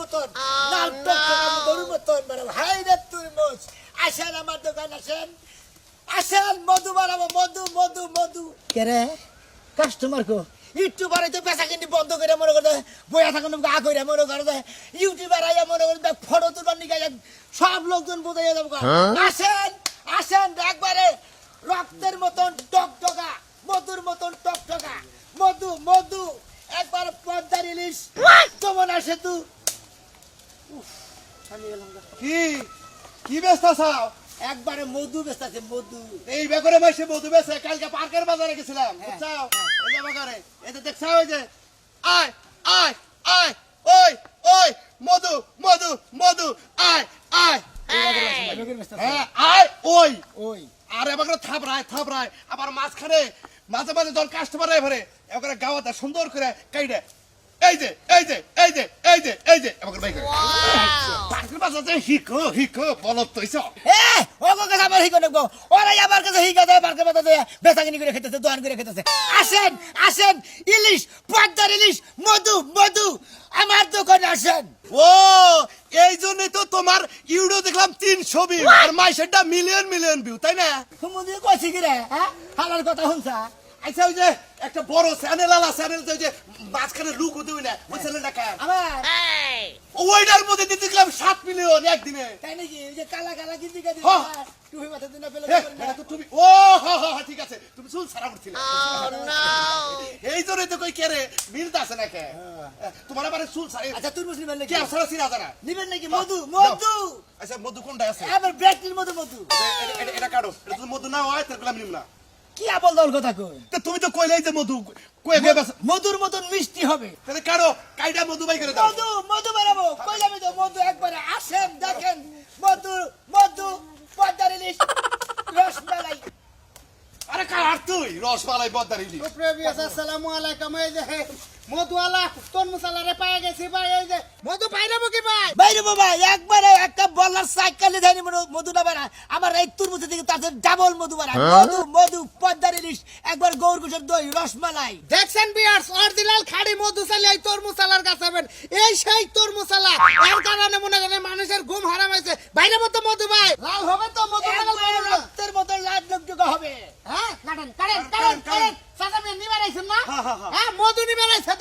মতন লাল মধুর মতন হাই রে তুরমুজ আসেন আমার দোকান আসেন। আসেন মধু বানাবো মধু মধু মধু। কে রে? কাস্টমার কো? ইউটিউবার তো পেশা কিনি বন্ধ করে মনে করে বইয়া থাকুন গা করে মনে করে ইউটিউবার আইয়া মনে করে ফটো তুলবার নিকে সব লোকজন বোঝাইয়া যাব আসেন আসেন একবারে। রক্তের মতন টকটকা মধুর মতন টকটকা। মধু মধু একবার পদ্মার ইলিশ। কেমন আসে তু। কি? কি ব্যস্ত চাও একবারে মধু বেস্ত আছে মধু। এই বেকরে মাসে মধু বেছে কালকে পার্কের বাজারে গেছিলাম এই যে বাজারে দেখছাও এই যে। আয় আয় আয় ওই ওই মধু মধু মধু আয় আয়। হ্যাঁ আয় ওই। ওই। আর এবার থাপড়ায় থাপড়ায়। আবার মাঝখানে মাঝে মাঝে যখন কাস্টমার এবারে এবার গাওয়াটা সুন্দর করে কাইডে এই যে এই যে হিকো হিকো বলত তো ইসব এ ও গো কাছে আমার হিকো নেব ওরা আমার কাছে হিকা দেয় বারকে বাতা দেয় বেসাগিনি করে খেতেছে দোয়ান করে খেতেছে। আসেন আসেন ইলিশ পদ্মার ইলিশ মধু মধু আমার দোকানে আসেন। ও এই জন্যই তো তোমার ইউডিও দেখলাম তিনশো ভিউ আর মাইসেরটা মিলিয়ন মিলিয়ন ভিউ তাই না? তুমি কইছি কি রে হ্যাঁ হালার কথা শুনছা? আচ্ছা ওই যে একটা বড় চ্যানেল আলা চ্যানেল ওই যে মাঝখানে লুক দিই না ওই চ্যানেলটা কার? আমার ওইটার মধ্যে দিয়ে দেখলাম সাত মিলিয়ন একদিনে। তাই নাকি? ওই যে কালা কালা গিজি হ্যাঁ। টুপি মাথা দিন ফেলে তুমি ও হা হা হা, ঠিক আছে। তুমি চুল সারা করছিলে এই জন্যই তো কই কেরে মিলতে আছে না কে? তোমার আবার চুল সারা আচ্ছা তুই মুসলিম নাকি? কে সারা সিরা জানা নিবেন নাকি? মধু মধু! আচ্ছা মধু কোনটা আছে? আবার ব্রেকটির মধু মধু। এটা- কাটো। এটা তো মধু না হয় তার নিম না কি আবল দল কথা কই তা তুমি তো কইলেই যে মধু কই গে বাস মধুর মতন মিষ্টি হবে। তাহলে কাটো কাইটা মধু বাই করে দাও। মধু মধু বানাবো। কইলাম তো মধু একবারে আসেন দেখেন। মধু মধু পদ্মার ইলিশ রসমালাই। আরে কার আর তুই? রসমালাই বদ্দার ইলি প্রেভিয়াস আসসালামু আলাইকুম। এই যে মধুওয়ালা তোর মশালারে পাই গেছি ভাই এই যে মধু পাই যাব কি ভাই? বাইরে বাবা একবারে একটা বলার সাইকেলে দেয়নি মধু না বানা আমার এই তুরমুজ থেকে তার ডাবল মধু বানা মধু মধু পদ্মার ইলিশ একবার গৌর কুশের দই রসমালাই। দেখছেন বিয়ার্স অরিজিনাল খাড়ি মধু চালি এই তোর মশালার হবেন এই সেই তোর এর কারণে মনে করেন মানুষের ঘুম হারাম হয়েছে। বাইরে মতো মধু ভাই। লাল হবে তো মধু রক্তের মতো লাল লোকটুকু হবে। হ্যাঁ কাটেন কাটেন কাটেন কাটেন সাদা মেয়ে নিবে রাইছেন না? হ্যাঁ, মধু নিবে রাইছেন